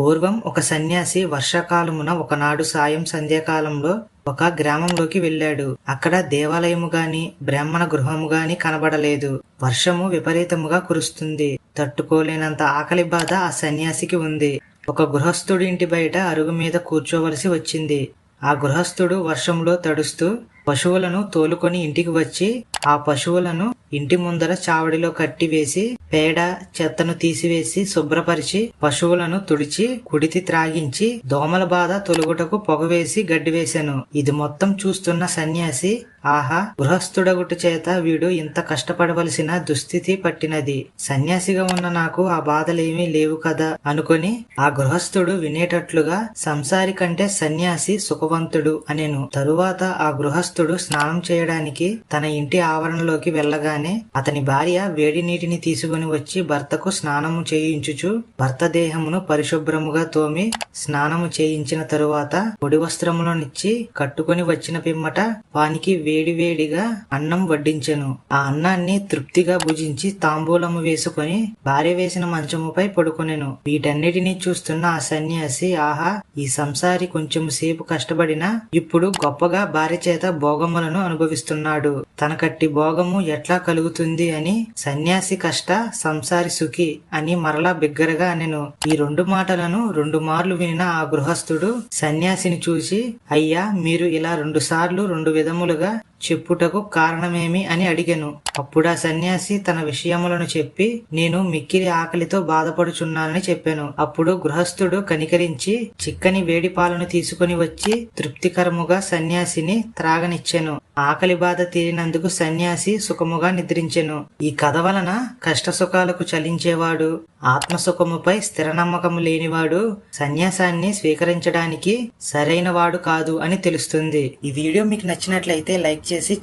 పూర్వం ఒక సన్యాసి వర్షాకాలమున ఒకనాడు సాయం సంధ్యాకాలంలో ఒక గ్రామంలోకి వెళ్ళాడు. అక్కడ దేవాలయము గాని బ్రాహ్మణ గృహము గాని కనబడలేదు. వర్షము విపరీతముగా కురుస్తుంది. తట్టుకోలేనంత ఆకలి బాధ ఆ సన్యాసికి ఉంది. ఒక గృహస్థుడి ఇంటి బయట అరుగు మీద కూర్చోవలసి వచ్చింది. ఆ గృహస్థుడు వర్షంలో తడుస్తూ పశువులను తోలుకొని ఇంటికి వచ్చి ఆ పశువులను ఇంటి ముందర చావడిలో కట్టి వేసి పేడ చెత్తను తీసివేసి శుభ్రపరిచి పశువులను తుడిచి కుడితి త్రాగించి దోమల బాధ తొలుగుటకు పొగవేసి గడ్డి వేశాను ఇది మొత్తం చూస్తున్న సన్యాసి ఆహా గృహస్థుడగుట చేత వీడు ఇంత కష్టపడవలసిన దుస్థితి పట్టినది. సన్యాసిగా ఉన్న నాకు ఆ బాధలేమీ లేవు కదా అనుకొని ఆ గృహస్థుడు వినేటట్లుగా సంసారి కంటే సన్యాసి సుఖవంతుడు అనేను. తరువాత ఆ గృహస్థుడు స్నానం చేయడానికి తన ఇంటి ఆవరణలోకి వెళ్ళగానే అతని భార్య వేడి నీటిని తీసుకుని వచ్చి భర్తకు స్నానము చేయించుచు భర్త దేహమును పరిశుభ్రముగా తోమి స్నానము చేయించిన తరువాత పొడి వస్త్రములనిచ్చి కట్టుకుని వచ్చిన పిమ్మట వానికి వేడి వేడిగా అన్నం వడ్డించెను. ఆ అన్నాన్ని తృప్తిగా భుజించి తాంబూలము వేసుకొని భార్య వేసిన మంచముపై పడుకొనెను. వీటన్నిటినీ చూస్తున్న ఆ సన్యాసి ఆహా ఈ సంసారి కొంచెం సేపు కష్టపడినా ఇప్పుడు గొప్పగా భార్య చేత భోగములను అనుభవిస్తున్నాడు. తనకట్టి భోగము ఎట్లా కలుగుతుంది అని సన్యాసి కష్ట సంసారి సుఖి అని మరలా బిగ్గరగా అనెను. ఈ రెండు మాటలను రెండు మార్లు వినిన ఆ గృహస్థుడు సన్యాసిని చూసి అయ్యా మీరు ఇలా రెండు సార్లు రెండు విధములుగా చెప్పుటకు కారణమేమి? అని అడిగాను. అప్పుడు ఆ సన్యాసి తన విషయములను చెప్పి నేను మిక్కిలి ఆకలితో బాధపడుచున్నానని చెప్పాను. అప్పుడు గృహస్థుడు కనికరించి చిక్కని వేడి పాలను తీసుకుని వచ్చి తృప్తికరముగా సన్యాసిని త్రాగనిచ్చాను. ఆకలి బాధ తీరిన తీరినందుకు సన్యాసి సుఖముగా నిద్రించెను. ఈ కథ వలన కష్ట సుఖాలకు చలించేవాడు ఆత్మసుఖముపై స్థిర నమ్మకము లేనివాడు సన్యాసాన్ని స్వీకరించడానికి సరైన వాడు కాదు అని తెలుస్తుంది. ఈ వీడియో మీకు నచ్చినట్లయితే లైక్ చేసి